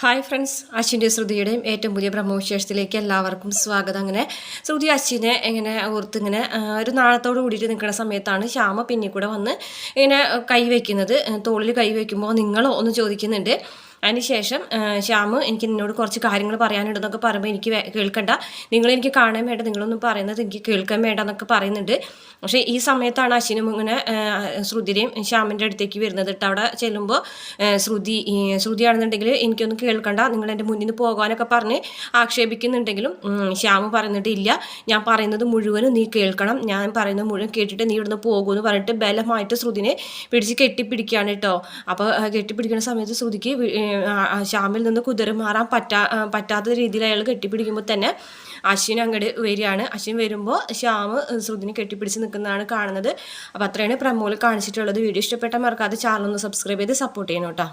Hi friends അശ്വിന്റെ ശ്രുതിയുടെയും ഏറ്റവും പുതിയ ബ്രഹ്മവിശേഷത്തിലേക്ക് എല്ലാവർക്കും സ്വാഗതം. അങ്ങനെ ശ്രുതി അശ്വിനെ ഇങ്ങനെ ഓർത്ത് ഇങ്ങനെ ഒരു നാളത്തോട് കൂടിയിട്ട് നിൽക്കുന്ന സമയത്താണ് ശ്യാമ പിന്നിൽ കൂടെ വന്ന് ഇങ്ങനെ കൈവയ്ക്കുന്നത് തോളിൽ കൈവയ്ക്കുമ്പോൾ നിങ്ങളോ ഒന്ന് ചോദിക്കുന്നുണ്ട്. അതിനുശേഷം ശ്യാമ് എനിക്ക് നിന്നോട് കുറച്ച് കാര്യങ്ങൾ പറയാനുണ്ടെന്നൊക്കെ പറയുമ്പോൾ എനിക്ക് കേൾക്കണ്ട. നിങ്ങൾ എനിക്ക് കാണാൻ വേണ്ട നിങ്ങളൊന്നും പറയുന്നത് എനിക്ക് കേൾക്കാൻ വേണ്ട എന്നൊക്കെ പറയുന്നുണ്ട്. പക്ഷേ ഈ സമയത്താണ് അശ്വിനും ഇങ്ങനെ ശ്രുതിരെയും ശ്യാമിന്റെ അടുത്തേക്ക് വരുന്നത് കേട്ടോ. അവിടെ ചെല്ലുമ്പോൾ ശ്രുതി ശ്രുതിയാണെന്നുണ്ടെങ്കിൽ എനിക്കൊന്നും കേൾക്കണ്ട നിങ്ങൾ എന്റെ മുന്നിൽ നിന്ന് പോകാനൊക്കെ പറഞ്ഞ് ആക്ഷേപിക്കുന്നുണ്ടെങ്കിലും ശ്യാമ് പറയുന്നിട്ട് ഇല്ല ഞാൻ പറയുന്നത് മുഴുവനും നീ കേൾക്കണം. ഞാൻ പറയുന്നത് മുഴുവൻ കേട്ടിട്ട് നീ ഇവിടുന്ന് പോകുമെന്ന് പറഞ്ഞിട്ട് ബലമായിട്ട് ശ്രുതിനെ പിടിച്ച് കെട്ടിപ്പിടിക്കുകയാണ് കേട്ടോ. അപ്പോൾ കെട്ടിപ്പിടിക്കുന്ന സമയത്ത് ശ്രുതിക്ക് ശ്യാമിൽ നിന്ന് കുതിര മാറാൻ പറ്റാ പറ്റാത്ത രീതിയിൽ അയാൾ കെട്ടിപ്പിടിക്കുമ്പോൾ തന്നെ അശ്വിൻ അങ്ങോട്ട് വരികയാണ്. അശ്വിൻ വരുമ്പോൾ ശ്യാമ് ശ്രുതിനെ കെട്ടിപ്പിടിച്ച് നിൽക്കുന്നതാണ് കാണുന്നത്. അപ്പോൾ അത്രയാണ് പ്രമോയിൽ കാണിച്ചിട്ടുള്ളത്. വീഡിയോ ഇഷ്ടപ്പെട്ട മറക്കാതെ ചാനൽ ഒന്ന് സബ്സ്ക്രൈബ് ചെയ്ത് സപ്പോർട്ട് ചെയ്യണം കേട്ടോ.